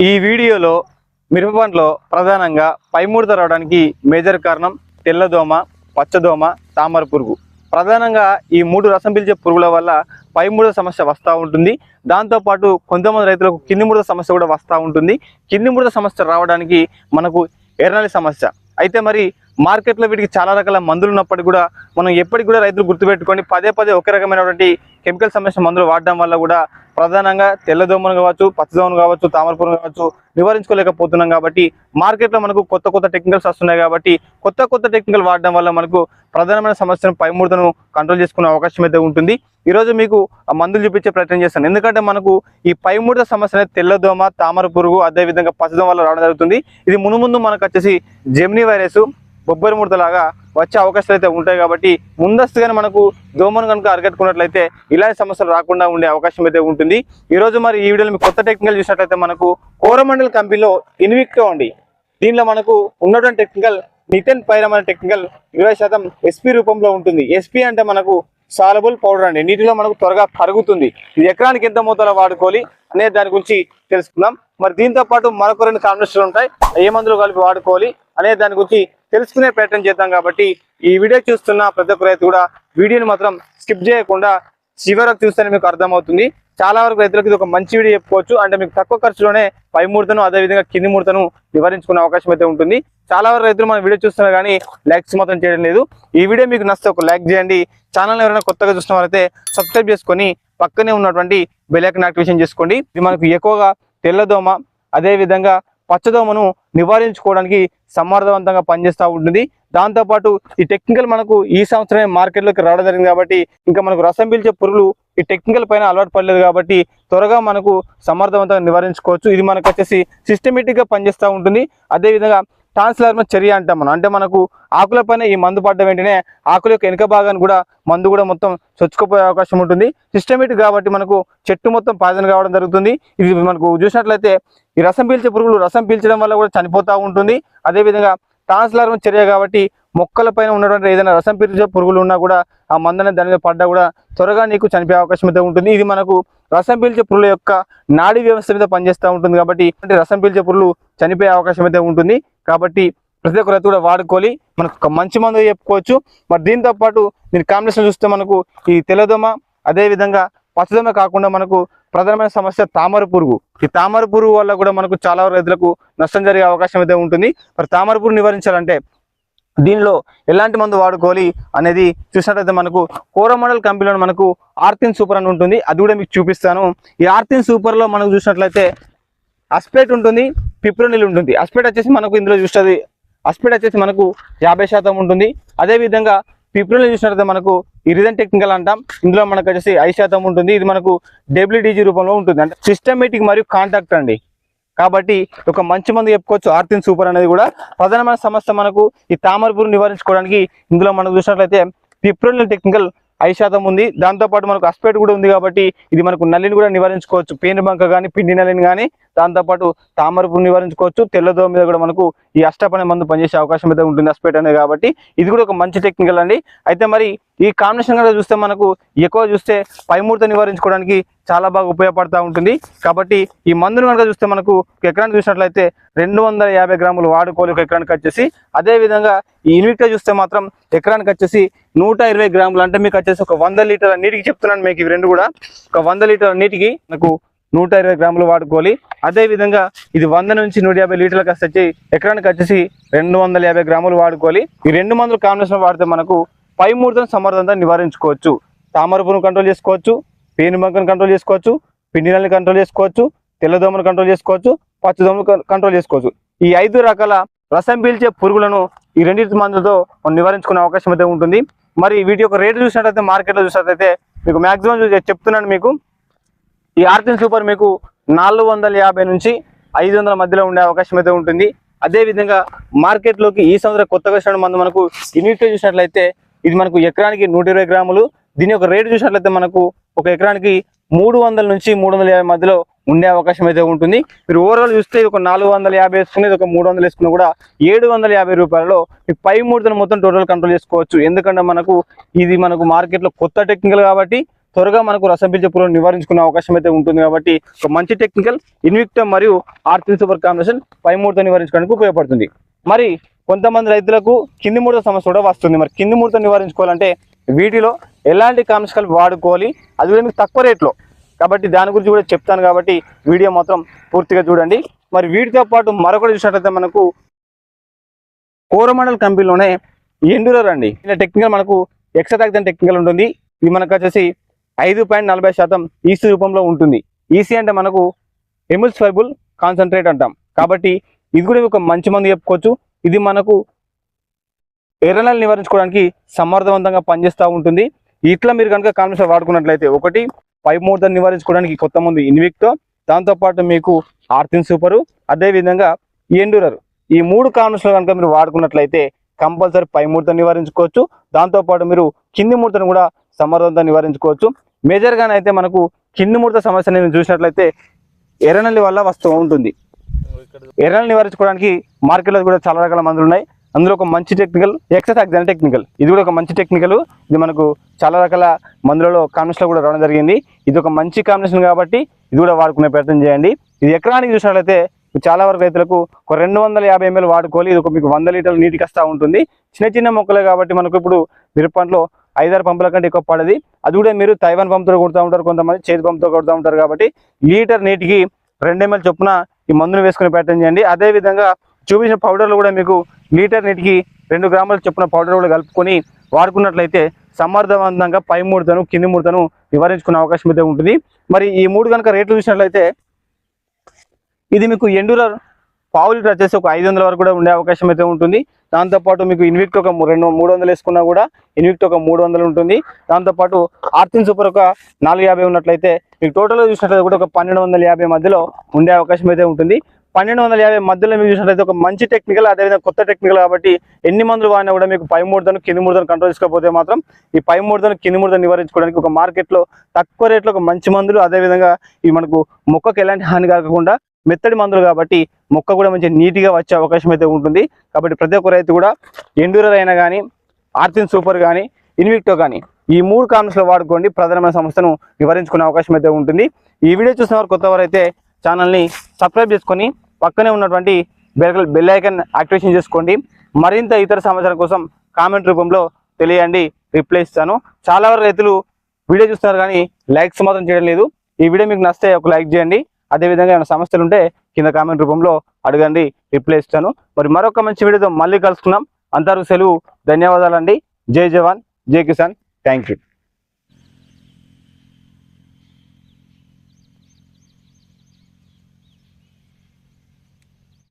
ఈ వీడియోలో మిరప పంటలో ప్రధానంగా పైముడత రావడానికి మేజర్ కారణం తెల్లదోమ పచ్చదోమ తామర పురుగు. ప్రధానంగా ఈ మూడు రసం పిలిచే పురుగుల వల్ల పైముడత సమస్య వస్తూ ఉంటుంది. దాంతోపాటు కొంతమంది రైతులకు కింది ముడత సమస్య కూడా వస్తూ ఉంటుంది. కింది ముడత సమస్య రావడానికి మనకు ఎర్రనలి సమస్య. అయితే మరి మార్కెట్లో వీటికి చాలా రకాల మందులు ఉన్నప్పటికీ కూడా మనం ఎప్పటికి కూడా రైతులు గుర్తుపెట్టుకొని పదే పదే ఒకే రకమైనటువంటి కెమికల్ సంబంధించిన మందులు వాడడం వల్ల కూడా ప్రధానంగా తెల్లదోమను కావచ్చు పచ్చదోమను కావచ్చు తామరపురం కావచ్చు నివారించుకోలేకపోతున్నాం కాబట్టి మార్కెట్లో మనకు కొత్త కొత్త టెక్నికల్స్ వస్తున్నాయి కాబట్టి కొత్త కొత్త టెక్నికల్ వాడడం వల్ల మనకు ప్రధానమైన సమస్యను పైముడతను కంట్రోల్ చేసుకునే అవకాశం అయితే ఉంటుంది. ఈరోజు మీకు ఆ మందులు చూపించే ప్రయత్నం చేస్తాను. ఎందుకంటే మనకు ఈ పైముడత సమస్య అనేది తెల్లదోమ తామర పురుగు అదేవిధంగా పచ్చదోమ వల్ల రావడం జరుగుతుంది. ఇది మును ముందు మనకు వచ్చేసి జెమినీ వైరస్ బొబ్బరి ముడతలాగా వచ్చే అవకాశాలు అయితే ఉంటాయి కాబట్టి ముందస్తుగానే మనకు దోమను కనుక అరికట్టుకున్నట్లయితే ఇలాంటి సమస్యలు రాకుండా ఉండే అవకాశం అయితే ఉంటుంది. ఈ రోజు మరి ఈ వీడియోలో మీకు కొత్త టెక్నికల్ చూసినట్లయితే మనకు కోరమండల్ కంపెనీలో ఇన్విక్టో అండి. దీనిలో మనకు ఉన్నటువంటి టెక్నికల్ నితిన్ పైరమ్ అనే టెక్నికల్ ఇరవై శాతం ఎస్పీ రూపంలో ఉంటుంది. ఎస్పీ అంటే మనకు సాలబుల్ పౌడర్ అండి. నీటిలో మనకు త్వరగా కరుగుతుంది. ఇది ఎకరానికి ఎంత మోతాలో వాడుకోవాలి అనే దాని గురించి తెలుసుకుందాం. మరి దీంతో పాటు మరొక రెండు కాంబినేషన్లు ఉంటాయి. ఏ మందులు కలిపి వాడుకోవాలి అనే దాని గురించి తెలుసుకునే ప్రయత్నం చేద్దాం కాబట్టి ఈ వీడియో చూస్తున్న ప్రతి ఒక్క రైతు కూడా వీడియోని మాత్రం స్కిప్ చేయకుండా చివరకు చూస్తేనే మీకు అర్థమవుతుంది. చాలా వరకు రైతులకు ఇది ఒక మంచి వీడియో చెప్పుకోవచ్చు. అంటే మీకు తక్కువ ఖర్చులోనే పై ముడతను అదేవిధంగా కింది ముడతను నివారించుకునే అవకాశం అయితే ఉంటుంది. చాలా వరకు రైతులు మన వీడియో చూస్తున్నారు కానీ లైక్స్ మాత్రం చేయడం లేదు. ఈ వీడియో మీకు నచ్చితే ఒక లైక్ చేయండి. ఛానల్ ఎవరైనా కొత్తగా చూసిన వారైతే సబ్స్క్రైబ్ చేసుకొని పక్కనే ఉన్నటువంటి బెల్ యాక్టివేషన్ చేసుకోండి. ఇది మనకు ఎక్కువగా తెల్లదోమ అదేవిధంగా పచ్చదోమను నివారించుకోవడానికి సమర్థవంతంగా పనిచేస్తూ ఉంటుంది. దాంతోపాటు ఈ టెక్నికల్ మనకు ఈ సంవత్సరమే మార్కెట్లోకి రావడం జరిగింది కాబట్టి ఇంకా మనకు రసం పీల్చే పురుగులు ఈ టెక్నికల్ పైన అలవాటు పడలేదు కాబట్టి త్వరగా మనకు సమర్థవంతంగా నివారించుకోవచ్చు. ఇది మనకు వచ్చేసి సిస్టమేటిక్గా పనిచేస్తూ ఉంటుంది. అదేవిధంగా ట్రాన్స్లార్మ చర్య అంటాం మనం. అంటే మనకు ఆకుల పైన ఈ మందు పడ్డ వెంటనే ఆకుల యొక్క వెనుక భాగాన్ని కూడా మందు కూడా మొత్తం చొచ్చుకుపోయే అవకాశం ఉంటుంది. సిస్టమేటిక్ కాబట్టి మనకు చెట్టు మొత్తం పాయిజన్ కావడం జరుగుతుంది. ఇది మనకు చూసినట్లయితే ఈ రసం పీల్చే పురుగులు రసం పీల్చడం వల్ల కూడా చనిపోతూ ఉంటుంది. అదేవిధంగా ట్రాన్స్లార్మ చర్య కాబట్టి మొక్కల పైన ఉన్నటువంటి ఏదైనా రసం పీల్చే పురుగులు ఉన్నా కూడా ఆ మందన దాని మీద పడ్డా కూడా త్వరగా నీకు చనిపోయే అవకాశం అయితే ఉంటుంది. ఇది మనకు రసం పీల్చే పురుగుల యొక్క నాడీ వ్యవస్థ మీద పనిచేస్తూ ఉంటుంది కాబట్టి అంటే రసం పీల్చే పురుగులు చనిపోయే అవకాశం అయితే ఉంటుంది. కాబట్టి ప్రతి ఒక్క రైతు కూడా వాడుకోవాలి. మనకు మంచి మందు చెప్పుకోవచ్చు. మరి దీంతో పాటు దీని కాంబినేషన్ చూస్తే మనకు ఈ తెల్లదోమ అదేవిధంగా పచ్చదమే కాకుండా మనకు ప్రధానమైన సమస్య తామర పురుగు. ఈ తామర పురుగు వల్ల కూడా మనకు చాలా రైతులకు నష్టం జరిగే అవకాశం అయితే ఉంటుంది. మరి తామర పురుగు నివారించాలంటే దీనిలో ఎలాంటి మందు వాడుకోవాలి అనేది చూసినట్లయితే మనకు కోరమండల్ కంపెనీలో మనకు ఆర్తిన్ సూపర్ అని ఉంటుంది. అది కూడా మీకు చూపిస్తాను. ఈ ఆర్తిన్ సూపర్లో మనకు చూసినట్లయితే అస్పేట్ ఉంటుంది పిప్రోనిల్ ఉంటుంది. అస్పేట్ వచ్చేసి మనకు ఇందులో చూస్తుంది అస్పేట్ వచ్చేసి మనకు యాభై శాతం ఉంటుంది. అదేవిధంగా పిప్రోనిల్ చూసినట్లయితే మనకు ఈ రిజన్ టెక్నికల్ అంటాం. ఇందులో మనకు వచ్చేసి ఐదు శాతం ఉంటుంది. ఇది మనకు డబ్ల్యూడీజీ రూపంలో ఉంటుంది. అంటే సిస్టమేటిక్ మరియు కాంటాక్ట్ అండి. కాబట్టి ఒక మంచి మంది చెప్పుకోవచ్చు. ఆర్థిన్ సూపర్ అనేది కూడా ప్రధానమైన సమస్య మనకు ఈ తామర నివారించుకోవడానికి ఇందులో మనం చూసినట్లయితే పిప్రోనిల్ టెక్నికల్ ఐదు శాతం ఉంది. దాంతోపాటు మనకు అస్పేట్ కూడా ఉంది కాబట్టి ఇది మనకు నల్లిని కూడా నివారించుకోవచ్చు. పేను బంక కానీ పిండి నల్లిని కానీ దాంతోపాటు తామరపు నివారించుకోవచ్చు. తెల్లదోమ మీద కూడా మనకు ఈ అష్టపణ మందు పనిచేసే అవకాశం అయితే ఉంటుంది అస్పేట్ అనేది కాబట్టి ఇది కూడా ఒక మంచి టెక్నికల్ అండి. అయితే మరి ఈ కాంబినేషన్ కనుక చూస్తే మనకు ఎక్కువ చూస్తే పైమూర్త నివారించుకోవడానికి చాలా బాగా ఉపయోగపడతా ఉంటుంది. కాబట్టి ఈ మందును కనుక చూస్తే మనకు ఒక ఎకరానికి చూసినట్లయితే రెండు వందల యాభై గ్రాములు వాడుకోవాలి ఒక ఎకరానికి వచ్చేసి. అదే విధంగా ఈ యూనిట్గా చూస్తే మాత్రం ఎకరానికి వచ్చేసి నూట ఇరవై గ్రాములు అంటే మీకు వచ్చేసి ఒక వంద లీటర్ల నీటికి చెప్తున్నాను మీకు ఇవి రెండు కూడా. ఒక వంద లీటర్ల నీటికి నాకు నూట ఇరవై గ్రాములు వాడుకోవాలి. అదే విధంగా ఇది వంద నుంచి నూట యాభై లీటర్లకు వచ్చి ఎకరానికి వచ్చేసి రెండు వందల యాభై గ్రాములు వాడుకోవాలి. ఈ రెండు మందులు కాంబినేషన్ వాడితే మనకు పై మూడుతో సమర్థంగా నివారించుకోవచ్చు. తామర కంట్రోల్ చేసుకోవచ్చు పేనుమంకను కంట్రోల్ చేసుకోవచ్చు పిండినల్ని కంట్రోల్ చేసుకోవచ్చు తెల్లదోమను కంట్రోల్ చేసుకోవచ్చు పచ్చదోమను కంట్రోల్ చేసుకోవచ్చు. ఈ ఐదు రకాల రసం పీల్చే పురుగులను ఈ రెండింటి మందులతో నివారించుకునే అవకాశం అయితే ఉంటుంది. మరి వీటి యొక్క రేటు చూసినట్లయితే మార్కెట్లో చూసినట్లయితే మీకు మాక్సిమం చెప్తున్నాను మీకు. ఈ ఆర్తిన్ సూపర్ మీకు నాలుగు వందల యాభై నుంచి ఐదు వందల మధ్యలో ఉండే అవకాశం అయితే ఉంటుంది. అదే విధంగా మార్కెట్లోకి ఈ సంవత్సరం కొత్తగా వచ్చిన మందు మనకు ఇన్విక్టో చూసినట్లయితే ఇది మనకు ఎకరానికి నూట ఇరవై గ్రాములు. దీని యొక్క రేటు చూసినట్లయితే మనకు ఒక ఎకరానికి మూడు వందల నుంచి మూడు వందల యాభై మధ్యలో ఉండే అవకాశం అయితే ఉంటుంది. మీరు ఓవరాల్ చూస్తే ఇది ఒక నాలుగు వందల యాభై వేసుకుని ఇది ఒక మూడు వందలు వేసుకున్నా కూడా ఏడు వందల యాభై రూపాయలలో ఈ పై మూడుతను మొత్తం టోటల్ కంట్రోల్ చేసుకోవచ్చు. ఎందుకంటే మనకు ఇది మనకు మార్కెట్లో కొత్త టెక్నికల్ కాబట్టి త్వరగా మనకు రసం పిలిచే పురుగును నివారించుకునే అవకాశం అయితే ఉంటుంది కాబట్టి ఒక మంచి టెక్నికల్ ఇన్విక్టమ్ మరియు ఆర్టిన్ సూపర్ కాంబినేషన్ పై ముడత నివారించుకోవడానికి ఉపయోగపడుతుంది. మరి కొంతమంది రైతులకు కింది ముడత సమస్య కూడా వస్తుంది. మరి కింది ముడత నివారించుకోవాలంటే వీటిలో ఎలాంటి కాంశకాలు వాడుకోవాలి? అది కూడా మీకు తక్కువ రేట్లో కాబట్టి దాని గురించి కూడా చెప్తాను కాబట్టి వీడియో మాత్రం పూర్తిగా చూడండి. మరి వీటితో పాటు మరొకటి చూసినట్లయితే మనకు కోరమండల్ కంపెనీలోనే ఎండూరర్ అండి. ఇలా టెక్నికల్ మనకు ఎక్సటాక్సన్ టెక్నికల్ ఉంటుంది. ఇది మనకు వచ్చేసి ఐదు పాయింట్ నలభై శాతం ఈసీ రూపంలో ఉంటుంది. ఈసీ అంటే మనకు ఎమిల్స్ఫైబుల్ కాన్సన్ట్రేట్ అంటాం. కాబట్టి ఇది కూడా ఒక మంచి మందు చెప్పుకోవచ్చు. ఇది మనకు ఎర్రనల్ నివారించుకోవడానికి సమర్థవంతంగా పనిచేస్తూ ఉంటుంది. ఇట్లా మీరు కనుక కాంబినేషన్ వాడుకున్నట్లయితే ఒకటి పై ముహూర్తం నివారించుకోవడానికి కొత్త మందు ఇన్విక్తో దాంతోపాటు మీకు ఆర్తిన్ సూపరు అదేవిధంగా ఎండూరరు ఈ మూడు కాంబినేషన్లు కనుక మీరు వాడుకున్నట్లయితే కంపల్సరీ పై ముహూర్తం నివారించుకోవచ్చు. దాంతోపాటు మీరు కింది ముడతను కూడా సమర్థవంతంగా నివారించుకోవచ్చు. మేజర్గానైతే మనకు కింది ముహూర్త సమస్య నేను చూసినట్లయితే ఎర్రనల్లి వల్ల వస్తూ ఉంటుంది. ఎర్రలు నివారించుకోవడానికి మార్కెట్లో కూడా చాలా రకాల మందులు ఉన్నాయి. అందులో ఒక మంచి టెక్నికల్ ఎక్సెస్ టెక్నికల్ ఇది కూడా ఒక మంచి టెక్నికల్ ఇది మనకు చాలా రకాల మందులలో కాంబినేషన్లో కూడా రావడం జరిగింది. ఇది ఒక మంచి కాంబినేషన్ కాబట్టి ఇది కూడా వాడుకునే ప్రయత్నం చేయండి. ఇది ఎకరానికి చూసినట్లయితే చాలా వరకు రైతులకు ఒక రెండు వందల యాభై ఎంఎల్ వాడుకోవాలి. ఇది ఒక మీకు వంద లీటర్లు నీటికి వస్తూ ఉంటుంది. చిన్న చిన్న మొక్కలే కాబట్టి మనకు ఇప్పుడు మిరపంటలో ఐదారు పంపుల కంటే ఎక్కువ పడది. అది కూడా మీరు తైవాన్ పంపుతో కొడుతూ ఉంటారు. కొంతమంది చేతి పంపుతో కొడుతూ ఉంటారు కాబట్టి లీటర్ నీటికి రెండు ఎంఎల్ చొప్పున ఈ మందును వేసుకునే ప్రయత్నం చేయండి. అదే విధంగా చూపించిన పౌడర్లు కూడా మీకు లీటర్ నీటికి రెండు గ్రాముల చొప్పున పౌడర్ కూడా కలుపుకొని వాడుకున్నట్లయితే సమర్థవంతంగా పై ముడతను కింది ముడతను నివారించుకునే అవకాశం అయితే ఉంటుంది. మరి ఈ మూడు కనుక రేట్లు చూసినట్లయితే ఇది మీకు ఎండూరర్ పావు లీటర్ వచ్చేసి ఒక ఐదు వందల వరకు కూడా ఉండే అవకాశం అయితే ఉంటుంది. దాంతోపాటు మీకు ఇన్విక్ట్ ఒక రెండు మూడు వందలు వేసుకున్నా కూడా ఇన్విక్ట్ ఒక మూడు వందలు ఉంటుంది. దాంతోపాటు ఆర్తిన్ సూపర్ ఒక నాలుగు యాభై ఉన్నట్లయితే మీకు టోటల్గా చూసినట్లయితే కూడా ఒక పన్నెండు వందల యాభై మధ్యలో ఉండే అవకాశం అయితే ఉంటుంది. పన్నెండు వందల యాభై మధ్యలో మీకు చూసినట్లయితే ఒక మంచి టెక్నికల్ అదేవిధంగా కొత్త టెక్నికల్ కాబట్టి ఎన్ని మందులు వాడినా కూడా మీకు పై మూడుదను కింది మూడుదను కంట్రోల్ చేసుకోకపోతే మాత్రం ఈ పై మూడుదను కింది మూడుదను నివారించుకోవడానికి ఒక మార్కెట్లో తక్కువ రేట్లో ఒక మంచి మందులు అదేవిధంగా ఈ మనకు మొక్కకు ఎలాంటి హాని కలగకుండా మెత్తడి మందులు కాబట్టి మొక్క కూడా మంచి నీట్గా వచ్చే అవకాశం అయితే ఉంటుంది. కాబట్టి ప్రతి ఒక్క రైతు కూడా ఎండూరర్ అయినా కానీ ఆర్తిన్ సూపర్ కానీ ఇన్విక్టో కానీ ఈ మూడు కాంబినేషన్లు వాడుకోండి. ప్రధానమైన సమస్యను నివారించుకునే అవకాశం అయితే ఉంటుంది. ఈ వీడియో చూసిన వారు కొత్త వారైతే ఛానల్ని సబ్స్క్రైబ్ చేసుకొని పక్కనే ఉన్నటువంటి బెల్ బెల్ ఐకన్ యాక్టివేషన్ చేసుకోండి. మరింత ఇతర సమాచారం కోసం కామెంట్ రూపంలో తెలియండి. రిప్లై ఇస్తాను. చాలా వరకు రైతులు వీడియో చూస్తున్నారు కానీ లైక్స్ మాత్రం చేయడం లేదు. ఈ వీడియో మీకు నచ్చితే ఒక లైక్ చేయండి. అదేవిధంగా ఏమైనా సమస్యలు ఉంటే కింద కామెంట్ రూపంలో అడగండి. రిప్లై ఇస్తాను. మరి మరొక మంచి వీడియోతో మళ్ళీ కలుసుకున్నాం అంతవరకు సెలవు. ధన్యవాదాలండి. జై జవాన్. జై కిసాన్. Thank you.